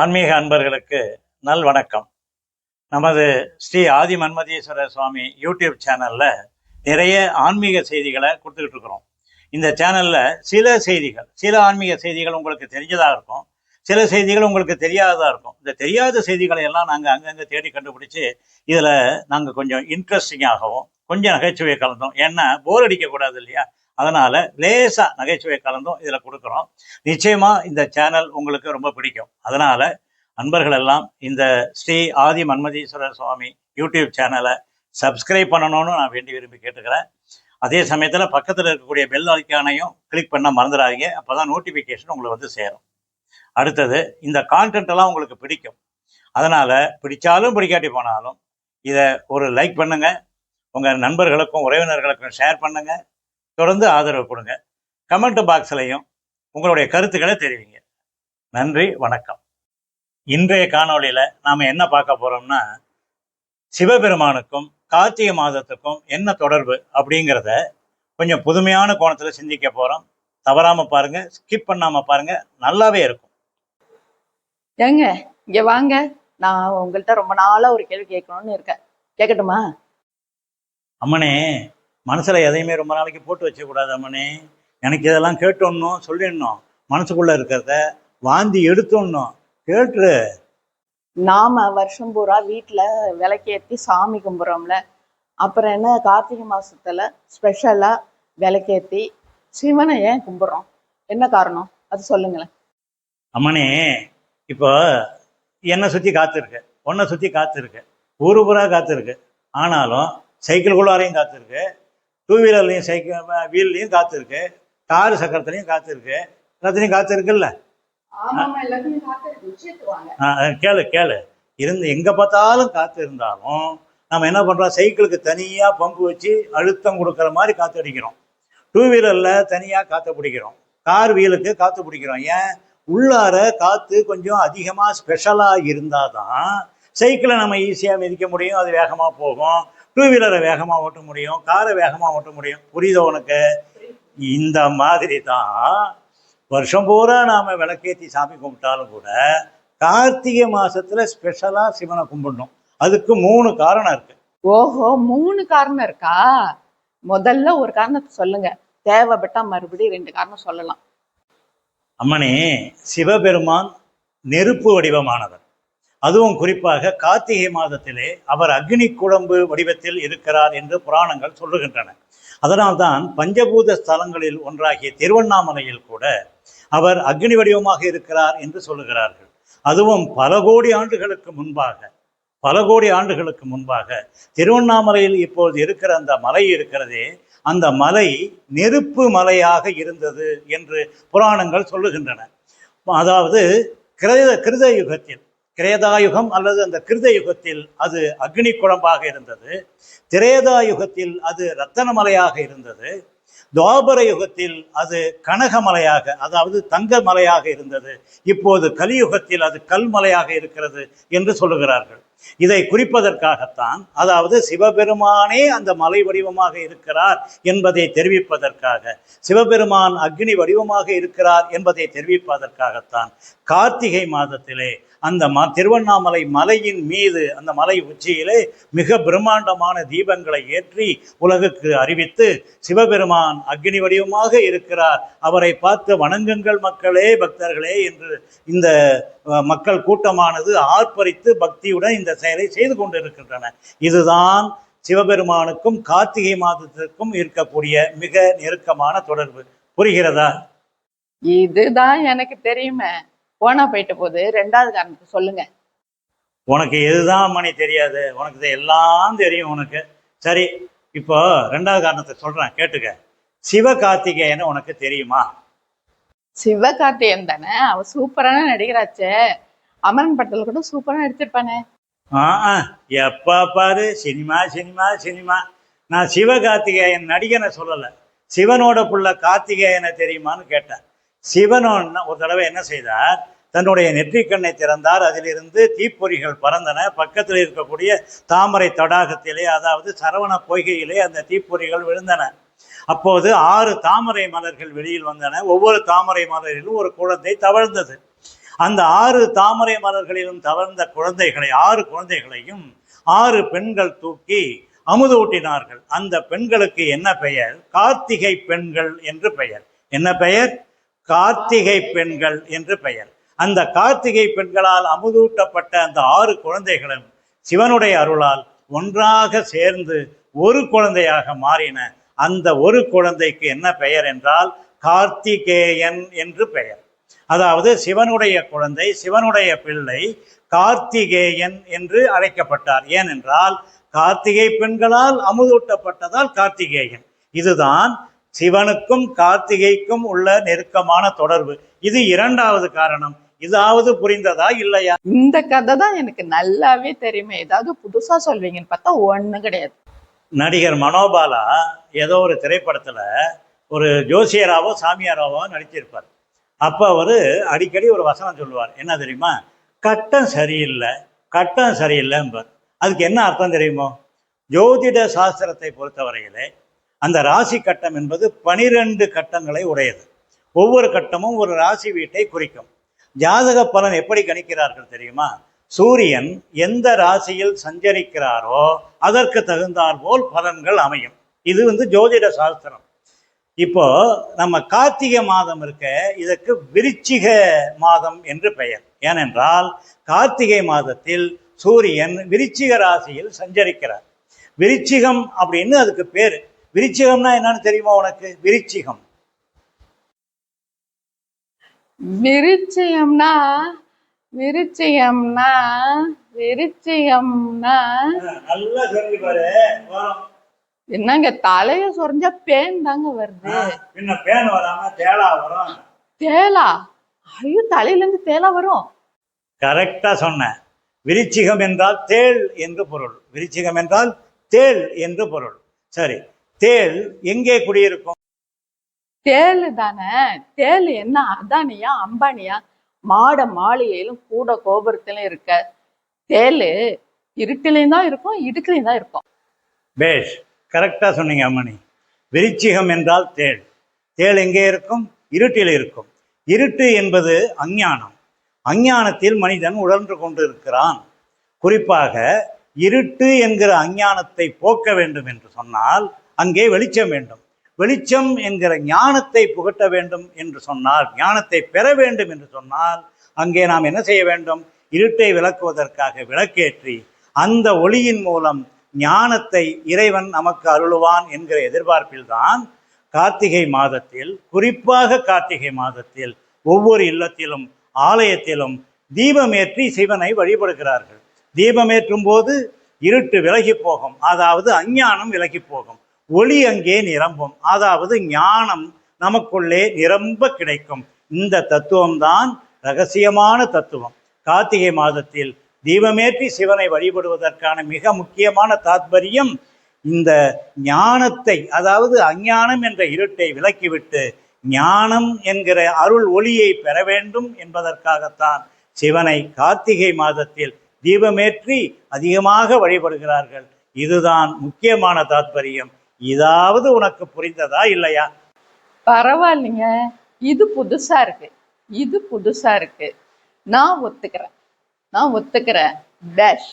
ஆன்மீக அன்பர்களுக்கு நல் வணக்கம். நமது ஸ்ரீ ஆதி மன்மதீஸ்வரர் சுவாமி யூடியூப் சேனலில் நிறைய ஆன்மீக செய்திகளை கொடுத்துக்கிட்டு இருக்கிறோம். இந்த சேனலில் சில செய்திகள் சில ஆன்மீக செய்திகள் உங்களுக்கு தெரிஞ்சதாக இருக்கும் சில செய்திகள் உங்களுக்கு தெரியாததாக இருக்கும். இந்த தெரியாத செய்திகளை எல்லாம் நாங்கள் அங்கங்கே தேடி கண்டுபிடிச்சு இதில் நாங்கள் கொஞ்சம் இன்ட்ரெஸ்டிங்காகவும் கொஞ்சம் நகைச்சுவை கலந்தோம். ஏன்னா போர் அடிக்கக்கூடாது இல்லையா? அதனால் லேசாக நகைச்சுவை கலந்தும் இதில் கொடுக்குறோம். நிச்சயமாக இந்த சேனல் உங்களுக்கு ரொம்ப பிடிக்கும். அதனால் நண்பர்களெல்லாம் இந்த ஸ்ரீ ஆதி மன்மதீஸ்வரர் சுவாமி யூடியூப் சேனலை சப்ஸ்கிரைப் பண்ணணும்னு நான் வேண்டி விரும்பி கேட்டுக்கிறேன். அதே சமயத்தில் பக்கத்தில் இருக்கக்கூடிய பெல் ஐக்கானையும் கிளிக் பண்ண மறந்துடாதீங்க. அப்போ தான் நோட்டிஃபிகேஷன் உங்களுக்கு வந்து சேரும். அடுத்தது இந்த கான்டென்ட்டெல்லாம் உங்களுக்கு பிடிக்கும். அதனால் பிடிச்சாலும் பிடிக்காட்டி போனாலும் இதை ஒரு லைக் பண்ணுங்கள் உங்கள் நண்பர்களுக்கும் உறவினர்களுக்கும் ஷேர் பண்ணுங்க. தொடர்ந்து ஆதரவு கொடுங்க. கமெண்ட் பாக்ஸ்லையும் உங்களுடைய கருத்துக்களை தெரிவிங்க. நன்றி வணக்கம். இன்றைய காணொளியில் நாம் என்ன பார்க்க போகிறோம்னா சிவபெருமானுக்கும் கார்த்திகை மாதத்துக்கும் என்ன தொடர்பு அப்படிங்கிறத கொஞ்சம் புதுமையான கோணத்தில் சிந்திக்க போகிறோம் தவறாமல் பாருங்க ஸ்கிப் பண்ணாமல் பாருங்க நல்லாவே இருக்கும். ஏங்க இங்க வாங்க. நான் உங்கள்கிட்ட ரொம்ப நாளா ஒரு கேள்வி கேட்கணும்னு இருக்கேன். கேட்கட்டுமா அம்மனே மனசில் எதையுமே ரொம்ப நாளைக்கு போட்டு வச்சக்கூடாது அம்மனே எனக்கு இதெல்லாம் கேட்டோன்னும் சொல்லிடணும். மனசுக்குள்ளே இருக்கிறத வாந்தி எடுத்தோன்னும். கேட்டுரு. நாம வருஷம் பூரா வீட்டுல விளக்கேத்தி சாமி கும்பிட்றோம்ல அப்புறம் என்ன கார்த்திகை மாசத்துல ஸ்பெஷலா விளக்கேத்தி சிவனை ஏன் கும்பிட்றோம் என்ன காரணம்? அது சொல்லுங்களேன். அம்மனே இப்போ என்னை சுற்றி காத்திருக்கு. உன்னை சுற்றி காத்திருக்கு. ஊரு பூரா காத்திருக்கு. ஆனாலும் சைக்கிள்குள்ளாரையும் காத்திருக்கு. டூ வீலர்லையும் சைக்கிள் வீல்லையும் காத்திருக்கு கார் சக்கரத்துலையும் காத்திருக்கு எல்லாத்துலேயும் காத்திருக்குல்ல? ஆ, கேளு கேளு. இருந்து எங்கே பார்த்தாலும் காற்று இருந்தாலும் நம்ம என்ன பண்ணுறோம் சைக்கிளுக்கு தனியாக பம்பு வச்சு அழுத்தம் கொடுக்குற மாதிரி காற்று அடிக்கிறோம். டூ வீலரில் தனியாக காற்று பிடிக்கிறோம். கார் வீலுக்கு காற்று பிடிக்கிறோம். ஏன்? உள்ளார காற்று கொஞ்சம் அதிகமாக ஸ்பெஷலாக இருந்தால் தான் சைக்கிளை நம்ம ஈஸியாக மிதிக்க முடியும். அது வேகமாக போகும். டூ வீலரை வேகமாக ஓட்ட முடியும் காரை வேகமாக ஓட்ட முடியும். புரியுதோ உனக்கு? இந்த மாதிரி தான் வருஷம் பூரா நாம் விளக்கேற்றி சாமி கும்பிட்டாலும் கூட கார்த்திகை மாசத்துல ஸ்பெஷலாக சிவனை கும்பிடணும். அதுக்கு மூணு காரணம் இருக்கு. ஓஹோ மூணு காரணம் இருக்கா? முதல்ல ஒரு காரணத்தை சொல்லுங்க. தேவைப்பட்டா மறுபடியும் ரெண்டு காரணம் சொல்லலாம். அம்மனே சிவபெருமான் நெருப்பு வடிவமானவர். அதுவும் குறிப்பாக கார்த்திகை மாதத்திலே அவர் அக்னி குழம்பு வடிவத்தில் இருக்கிறார் என்று புராணங்கள் சொல்லுகின்றன. அதனால்தான் பஞ்சபூத ஸ்தலங்களில் ஒன்றாகிய திருவண்ணாமலையில் கூட அவர் அக்னி வடிவமாக இருக்கிறார் என்று சொல்லுகிறார்கள். அதுவும் பல கோடி ஆண்டுகளுக்கு முன்பாக பல கோடி ஆண்டுகளுக்கு முன்பாக திருவண்ணாமலையில் இப்போது இருக்கிற அந்த மலை இருக்கிறதே அந்த மலை நெருப்பு மலையாக இருந்தது என்று புராணங்கள் சொல்லுகின்றன. அதாவது கிரத கிருத யுகத்தில் கிரேதாயுகம் அல்லது அந்த கிருத யுகத்தில் அது அக்னி குழம்பாக இருந்தது. திரேதா யுகத்தில் அது ரத்தனமலையாக இருந்தது. துவாபர யுகத்தில் அது கனகமலையாக அதாவது தங்க மலையாக இருந்தது. இப்போது கலியுகத்தில் அது கல்மலையாக இருக்கிறது என்று சொல்லுகிறார்கள். இதை குறிப்பதற்காகத்தான் அதாவது சிவபெருமானே அந்த மலை வடிவமாக இருக்கிறார் என்பதை தெரிவிப்பதற்காக சிவபெருமான் அக்னி வடிவமாக இருக்கிறார் என்பதை தெரிவிப்பதற்காகத்தான் கார்த்திகை மாதத்திலே அந்த ம திருவண்ணாமலை மலையின் மீது அந்த மலை உச்சியிலே மிக பிரம்மாண்டமான தீபங்களை ஏற்றி உலகுக்கு அறிவித்து சிவபெருமான் அக்னி வடிவமாக இருக்கிறார். அவரை பார்த்து வணங்குங்கள் மக்களே பக்தர்களே என்று இந்த மக்கள் கூட்டமானது ஆர்ப்பரித்து பக்தியுடன் இந்த செயலை செய்து கொண்டிருக்கின்றன. இதுதான் சிவபெருமானுக்கும் கார்த்திகை மாதத்திற்கும் இருக்கக்கூடிய மிக நெருக்கமான தொடர்பு. புரிகிறதா? இதுதான் எனக்கு தெரியுமே. போனா போயிட்ட போது ரெண்டாவது காரணத்தை சொல்லுங்க. உனக்கு எதுதான் மணி தெரியாது. உனக்கு எல்லாம் தெரியும் உனக்கு. சரி இப்போ ரெண்டாவது காரணத்தை சொல்றேன் கேட்டுக்க. சிவகார்த்திகேயனை உனக்கு தெரியுமா? சிவகார்த்தியன் தானே? அவ சூப்பரான நடிகராச்சே. அமரன் படத்துல கூட சூப்பரா நடிச்சிருப்பானே. ஆ எப்ப பாரு சினிமா சினிமா சினிமா. நான் சிவகார்த்திகேயன் நடிகனை சொல்லலை. சிவனோட புள்ள கார்த்திகேயனை தெரியுமான்னு கேட்டேன். சிவனோன் ஒரு தடவை என்ன செய்தார்? தன்னுடைய நெற்றிக்கண்ணை திறந்தார். அதிலிருந்து தீப்பொறிகள் பறந்தன. பக்கத்தில் இருக்கக்கூடிய தாமரை தடாகத்திலே அதாவது சரவண பொய்கையிலே அந்த தீப்பொறிகள் விழுந்தன. அப்போது ஆறு தாமரை மலர்கள் வெளியில் வந்தன. ஒவ்வொரு தாமரை மலரிலும் ஒரு குழந்தை தவழ்ந்தது. அந்த ஆறு தாமரை மலர்களிலும் தவழ்ந்த குழந்தைகளை ஆறு குழந்தைகளையும் ஆறு பெண்கள் தூக்கி அமுதூட்டினார்கள். அந்த பெண்களுக்கு என்ன பெயர்? கார்த்திகை பெண்கள் என்று பெயர். என்ன பெயர்? கார்த்திகை பெண்கள் என்று பெயர். அந்த கார்த்திகை பெண்களால் அமுதூட்டப்பட்ட அந்த ஆறு குழந்தைகளும் சிவனுடைய அருளால் ஒன்றாக சேர்ந்து ஒரு குழந்தையாக மாறின அந்த ஒரு குழந்தைக்கு என்ன பெயர் என்றால் கார்த்திகேயன் என்று பெயர். அதாவது சிவனுடைய குழந்தை சிவனுடைய பிள்ளை கார்த்திகேயன் என்று அழைக்கப்பட்டார். ஏனென்றால் கார்த்திகை பெண்களால் அமுதூட்டப்பட்டதால் கார்த்திகேயன். இதுதான் சிவனுக்கும் கார்த்திகைக்கும் உள்ள நெருக்கமான தொடர்பு. இது இரண்டாவது காரணம். இதாவது புரிந்ததா இல்லையா? இந்த கதை தான் எனக்கு நல்லாவே தெரியுமே. ஏதாவது புதுசா சொல்வீங்கன்னு பார்த்தா ஒண்ணும் கிடையாது. நடிகர் மனோபாலா ஏதோ ஒரு திரைப்படத்துல ஒரு ஜோசியராவோ சாமியாராவோ நடிச்சிருப்பார். அப்போ அவர் அடிக்கடி ஒரு வசனம் சொல்லுவார். என்ன தெரியுமா? கட்டம் சரியில்லை கட்டம் சரியில்லைம்பார். அதுக்கு என்ன அர்த்தம் தெரியுமோ? ஜோதிட சாஸ்திரத்தை பொறுத்தவரையிலே அந்த ராசி கட்டம் என்பது பனிரெண்டு கட்டங்களை உடையது. ஒவ்வொரு கட்டமும் ஒரு ராசி வீட்டை குறிக்கும். ஜாதக பலன் எப்படி கணிக்கிறார்கள் தெரியுமா? சூரியன் எந்த ராசியில் சஞ்சரிக்கிறாரோ அதற்கு தகுந்தாற் போல் பலன்கள் அமையும். இது வந்து ஜோதிட சாஸ்திரம். இப்போ நம்ம கார்த்திகை மாதம் இருக்க இதற்கு விருச்சிக மாதம் என்று பெயர். ஏனென்றால் கார்த்திகை மாதத்தில் சூரியன் விருச்சிக ராசியில் சஞ்சரிக்கிறார். விருச்சிகம் அப்படின்னு அதுக்கு பேர். விருச்சிகம்னா என்னன்னு தெரியுமா உனக்கு? விருச்சிகம். விருச்சியம்னா விருச்சியம்னா விருச்சியம்னா என்னங்க தலைய சொரிஞ்சா பேன் தாங்க வருது. பின்ன பேன் வராம தேளா வரும். தேலா? ஐயோ தலையில இருந்து தேலா வரும். கரெக்டா சொன்னேன் விருச்சிகம் என்றால் தேள் என்று பொருள். விருச்சிகம் என்றால் தேள் என்று பொருள். சரி தேள் எங்கே குடியிருக்கும்? தேளு தானே? தேளு என்ன? அதானியா? அம்பானியா? மாட மாளிகையிலும் கூட கோபுரத்திலும் இருக்க தேளு இருட்டிலையும் தான் இருக்கும் இடுக்குலையும் தான் இருக்கும். பேஷ் கரெக்டா சொன்னீங்க அம்மணி விருச்சிகம் என்றால் தேள். தேள் எங்கே இருக்கும்? இருட்டில் இருக்கும். இருட்டு என்பது அஞ்ஞானம். அஞ்ஞானத்தில் மனிதன் உழன்று கொண்டு இருக்கிறான் குறிப்பாக இருட்டு என்கிற அஞ்ஞானத்தை போக்க வேண்டும் என்று சொன்னால் அங்கே வெளிச்சம் வேண்டும். வெளிச்சம் என்கிற ஞானத்தை புகட்ட வேண்டும் என்று சொன்னால் ஞானத்தை பெற வேண்டும் என்று சொன்னால் அங்கே நாம் என்ன செய்ய வேண்டும்? இருட்டை விளக்குவதற்காக விளக்கேற்றி அந்த ஒளியின் மூலம் ஞானத்தை இறைவன் நமக்கு அருளுவான் என்கிற எதிர்பார்ப்பில்தான் கார்த்திகை மாதத்தில் குறிப்பாக கார்த்திகை மாதத்தில் ஒவ்வொரு இல்லத்திலும் ஆலயத்திலும் தீபமேற்றி சிவனை வழிபடுகிறார்கள். தீபமேற்றும் போது இருட்டு விலகி போகும். அதாவது அஞ்ஞானம் விலகி போகும். ஒளி அங்கே நிரம்பும். அதாவது ஞானம் நமக்குள்ளே நிரம்ப கிடைக்கும். இந்த தத்துவம்தான் ரகசியமான தத்துவம். கார்த்திகை மாதத்தில் தீபமேற்றி சிவனை வழிபடுவதற்கான மிக முக்கியமான தாத்பரியம் இந்த ஞானத்தை அதாவது அஞ்ஞானம் என்ற இருட்டை விலக்கிவிட்டு ஞானம் என்கிற அருள் ஒளியை பெற வேண்டும் என்பதற்காகத்தான் சிவனை கார்த்திகை மாதத்தில் தீபமேற்றி அதிகமாக வழிபடுகிறார்கள். இதுதான் முக்கியமான தாத்பரியம். இதாவது உனக்கு புரிந்ததா இல்லையா? பரவாயில்லைங்க. இது புதுசா இருக்கு. இது புதுசா இருக்கு. நான் ஒத்துக்கிறேன். நான் ஒத்துக்கிறேன். டேஷ்